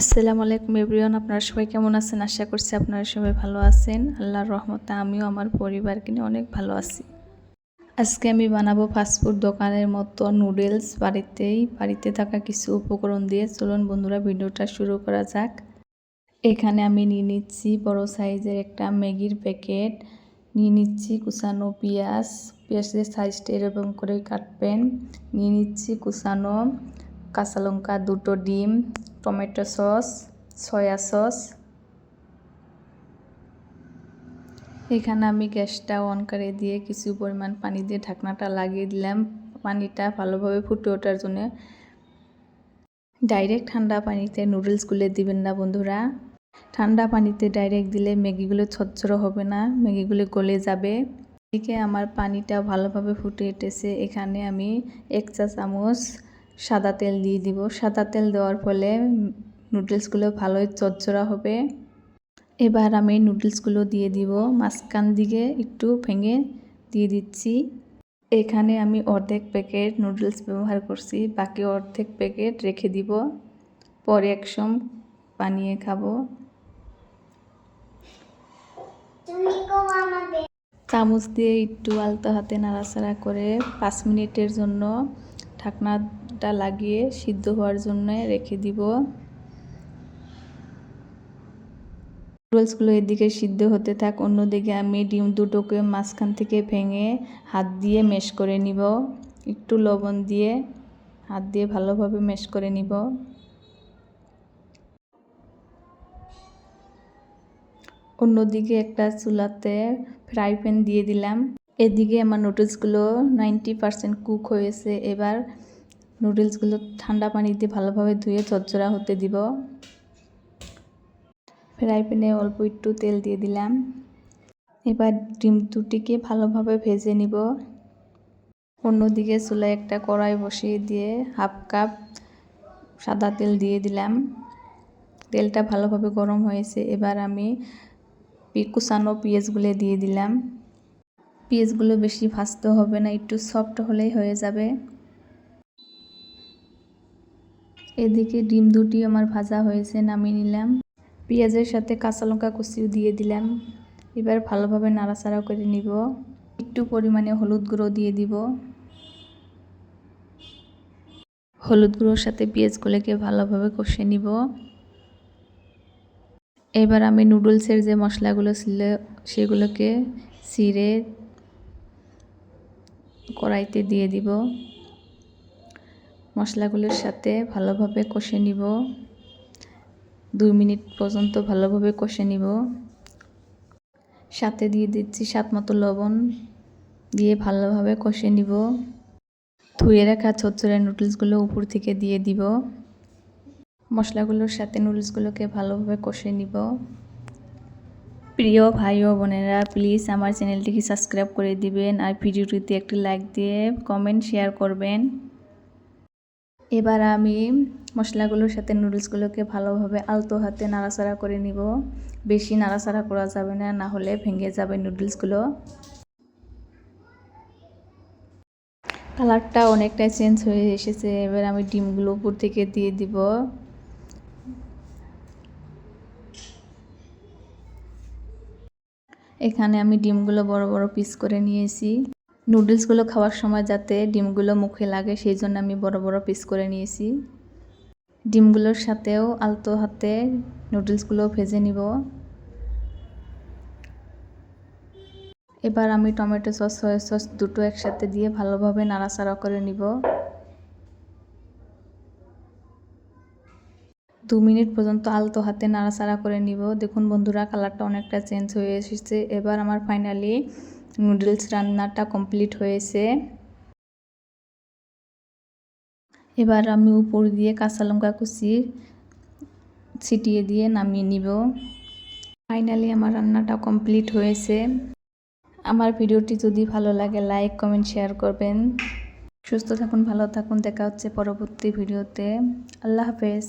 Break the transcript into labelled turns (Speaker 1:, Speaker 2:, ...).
Speaker 1: আসসালামু আলাইকুম এভরিওয়ান, আপনারা সবাই কেমন আছেন? আশা করছি আপনারা সবাই ভালো আছেন। আল্লাহর রহমতে আমিও আমার পরিবারকে নিয়ে অনেক ভালো আছি। আজকে আমি বানাবো ফাস্টফুড দোকানের মতো নুডলস বাড়িতেই, বাড়িতে থাকা কিছু উপকরণ দিয়ে। চলুন বন্ধুরা, ভিডিওটা শুরু করা যাক। এখানে আমি নিয়ে নিচ্ছি বড় সাইজের একটা ম্যাগির প্যাকেট। নিয়ে নিচ্ছি কুচানো পেঁয়াজ। পেঁয়াজের সাইজটা এরকম করে কাটবেন। নিয়ে নিচ্ছি কুচানো কাঁচা লঙ্কা, দুটো ডিম টমেটো সস, সয়া সস। এখানে আমি গ্যাসটা অন করে দিয়ে কিছু পরিমাণ পানি দিয়ে ঢাকনাটা লাগিয়ে দিলাম। পানিটা ভালোভাবে ফুটে ওঠার জন্য। ডাইরেক্ট ঠান্ডা পানিতে নুডলসগুলো দিবেন না বন্ধুরা। ঠান্ডা পানিতে ডাইরেক্ট দিলে ম্যাগিগুলো ছচ্ছর হবে না, ম্যাগিগুলো গলে যাবে। এদিকে আমার পানিটা ভালোভাবে ফুটে উঠেছে। এখানে আমি এক চা চামচ সাদা তেল দিয়ে দিব। সাদা তেল দেওয়ার ফলে নুডলসগুলো ভালোই চচ্চড়া হবে। এবার আমি নুডলসগুলো দিয়ে দিব। মাঝখান দিকে একটু ভেঙে দিয়ে দিচ্ছি। এখানে আমি অর্ধেক প্যাকেট নুডলস ব্যবহার করছি। বাকি অর্ধেক প্যাকেট রেখে দিব। পরে একসম বানিয়ে খাব। চামচ দিয়ে একটু আলতো হাতে নাড়াচাড়া করে পাঁচ মিনিটের জন্য ঢাকনাটা লাগিয়ে সিদ্ধ হওয়ার জন্য রেখে দিব। নুডলসগুলো এদিকে সিদ্ধ হতে থাক, অন্যদিকে আমি ডিম দুটোকে মাঝখান থেকে ভেঙে হাত দিয়ে মেশ করে নিব। একটু লবণ দিয়ে হাত দিয়ে ভালোভাবে মেশ করে নিব। অন্যদিকে একটা চুলাতে ফ্রাই প্যান দিয়ে দিলাম। এদিকে আমার নুডলসগুলো নাইনটি পারসেন্ট কুক হয়েছে। এবার নুডলসগুলো ঠান্ডা পানিতে ভালোভাবে ধুয়ে চচ্চড়া হতে দিব। ফ্রাই প্যানে অল্প একটু তেল দিয়ে দিলাম। এবার ডিম দুটিকে ভালোভাবে ভেজে নিব। অন্যদিকে চুলায় একটা কড়াই বসিয়ে দিয়ে হাফ কাপ সাদা তেল দিয়ে দিলাম। তেলটা ভালোভাবে গরম হয়েছে। এবার আমি কুচানো পেঁয়াজগুলো দিয়ে দিলাম। পেঁয়াজগুলো বেশি ভাজতে হবে না, একটু সফট হলেই হয়ে যাবে। এদিকে ডিম দুটি আমার ভাজা হয়েছে, নামিয়ে নিলাম। পেঁয়াজের সাথে কাঁচা লঙ্কা কুচিও দিয়ে দিলাম। এবার ভালোভাবে নাড়াচাড়া করে নিব। একটু পরিমাণে হলুদ গুঁড়ো দিয়ে দিব। হলুদ গুঁড়োর সাথে পেঁয়াজগুলোকে ভালোভাবে কষে নিব। এবার আমি নুডলসের যে মশলাগুলো ছিল, সেগুলোকে ছিঁড়ে কড়াইতে দিয়ে দিব। মশলাগুলোর সাথে ভালোভাবে কষে নিব। দুই মিনিট পর্যন্ত ভালোভাবে কষে নিব। সাথে দিয়ে দিচ্ছি স্বাদ মতো লবণ দিয়ে ভালোভাবে কষে নিব। ধুয়ে রাখা ছোট্টরা নুডলসগুলো উপর থেকে দিয়ে দিব। মশলাগুলোর সাথে নুডলসগুলোকে ভালোভাবে কষে নিব। প্রিয় ভাই ও বোনেরা প্লিজ আমার চ্যানেলটিকে সাবস্ক্রাইব করে দিবেন আর ভিডিওটিতে একটি লাইক দিয়ে কমেন্ট শেয়ার করবেন। এবার আমি মশলাগুলোর সাথে নুডলসগুলোকে ভালোভাবে আলতো হাতে নাড়াচাড়া করে নিব। বেশি নাড়াচাড়া করা যাবে না না হলে ভেঙে যাবে নুডলসগুলো কালারটা অনেকটাই চেঞ্জ হয়ে এসেছে, এবার আমি ডিমগুলো উপর থেকে দিয়ে দিব। এখানে আমি ডিমগুলো বড় বড় পিস করে নিয়েছি। নুডলসগুলো খাওয়ার সময় যাতে ডিমগুলো মুখে লাগে, সেই জন্য আমি বড় বড় পিস করে নিয়েছি। ডিমগুলোর সাথেও আলতো হাতে নুডলসগুলো ভেজে নিব। এবার আমি টমেটো সস, সয়া সস দুটো একসাথে দিয়ে ভালোভাবে নাড়াচাড়া করে নিব। দু মিনিট পর্যন্ত আলতো হাতে নাড়াচাড়া করে নিব। দেখুন বন্ধুরা, কালারটা অনেকটা চেঞ্জ হয়ে এসেছে। এবার আমার ফাইনালি নুডলস রান্নাটা কমপ্লিট হয়েছে। এবার আমি উপর দিয়ে কাঁচা লঙ্কা কুচি ছিটিয়ে দিয়ে নামিয়ে নিব। ফাইনালি আমার রান্নাটা কমপ্লিট হয়েছে। আমার ভিডিওটি যদি ভালো লাগে লাইক কমেন্ট শেয়ার করবেন। সুস্থ থাকুন, ভালো থাকুন। দেখা হচ্ছে পরবর্তী ভিডিওতে। আল্লাহ হাফেজ।